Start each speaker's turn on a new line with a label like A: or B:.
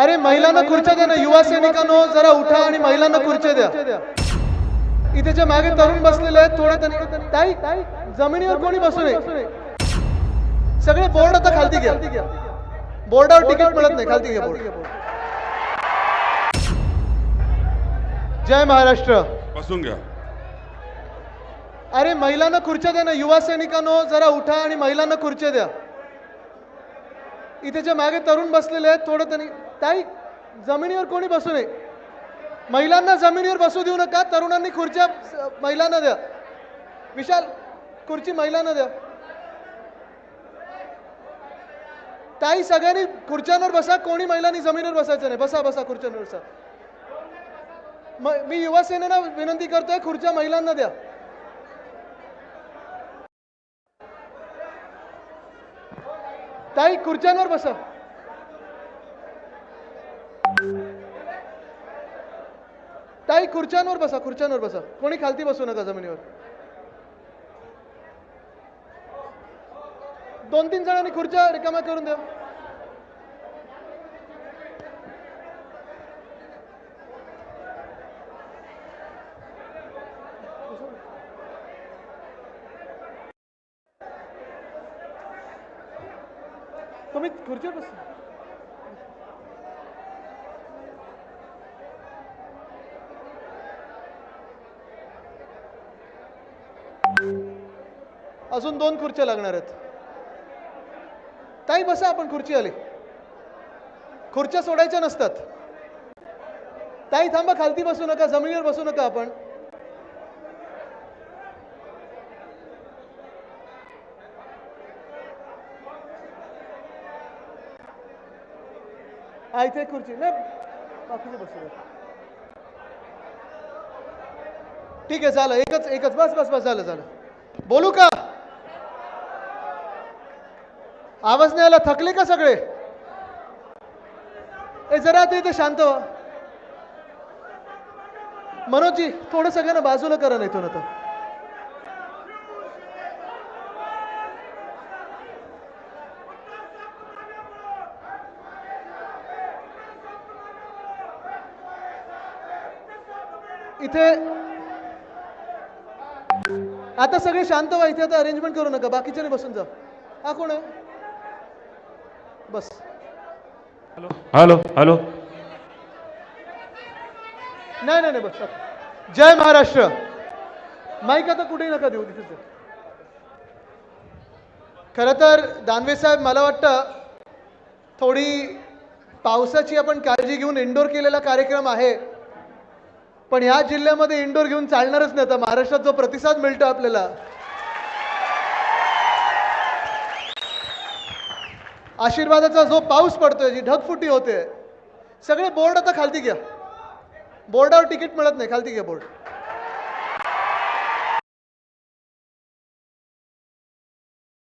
A: अरे महिलांना खुर्च्या द्या ना युवा सैनिकांनो जरा उठा आणि महिलांना खुर्च्या द्या. इथे जे मागे तरुण बसलेले आहेत थोडे त्यांनी ताई जमिनीवर कोणी बसू नये. सगळे बोर्ड आता खालती घ्या. बोर्डावर तिकीट मिळत नाही खालती घ्या बोर्ड. जय महाराष्ट्र.
B: बसून घ्या.
A: अरे महिलांना खुर्च्या द्या ना युवा सैनिकांनो जरा उठा आणि महिलांना खुर्च्या द्या. इथे जे मागे तरुण बसलेले आहेत थोडं त्यांनी ताई जमिनीवर कोणी बसू नये. महिलांना जमिनीवर बसू देऊ नका तरुणांनी खुर्च्या महिलांना द्या. विशाल खुर्ची महिलांना द्या. ताई सगळ्यांनी खुर्च्यांवर बसा कोणी महिलांनी जमिनीवर बसायचं नाही. बसा बसा खुर्च्यांवर बसा. म- मी युवा सेनेला विनंती करतोय खुर्च्या महिलांना द्या. ताई खुर्च्यांवर बसा. ताई खुर्च्यांवर बसा खुर्च्यांवर बसा. कोणी खालती बसू नका जमिनीवर. दोन तीन जणांनी खुर्च्या रिकाम्या करून द्या. तुम्ही खुर्चीवर बसा. अजून दोन खुर्च्या लागणार आहेत. ताई बसा आपण खुर्ची आली खुर्च्या सोडायच्या नसतात. ताई थांबा खालती बसू नका जमिनीवर बसू नका आपण. हा इथे खुर्ची. नाही बाकीचे बसू ठीक आहे झालं. एकच एकच. बस बस बस झालं झालं. बोलू का? आवाज नाही आला थकले का सगळे? ए जरा ते इथे शांत व्हा. मनोजी थोडं सगळ्यांना बाजूला करा नाही इथून आता. इथे आता सगळे शांत व्हा इथे आता अरेंजमेंट करू नका बाकीच्याने बसून जा. हा कोण आहे? बस.
C: हॅलो. हॅलो
A: नाही नाही नाही बस. जय महाराष्ट्र. माईक आता कुठेही नका देऊ आहे. खरं तर दानवे साहेब मला वाटतं थोडी पावसाची आपण काळजी घेऊन इंडोर केलेला कार्यक्रम आहे. पण ह्या जिल्ह्यामध्ये इंडोर घेऊन चालणारच नाही. आता महाराष्ट्रात जो प्रतिसाद मिळतो आपल्याला आशीर्वादाचा जो पाऊस पडतोय जी ढगफुटी होते सगळे बोर्ड आता खालती घ्या. बोर्डावर तिकीट मिळत नाही खालती घ्या बोर्ड.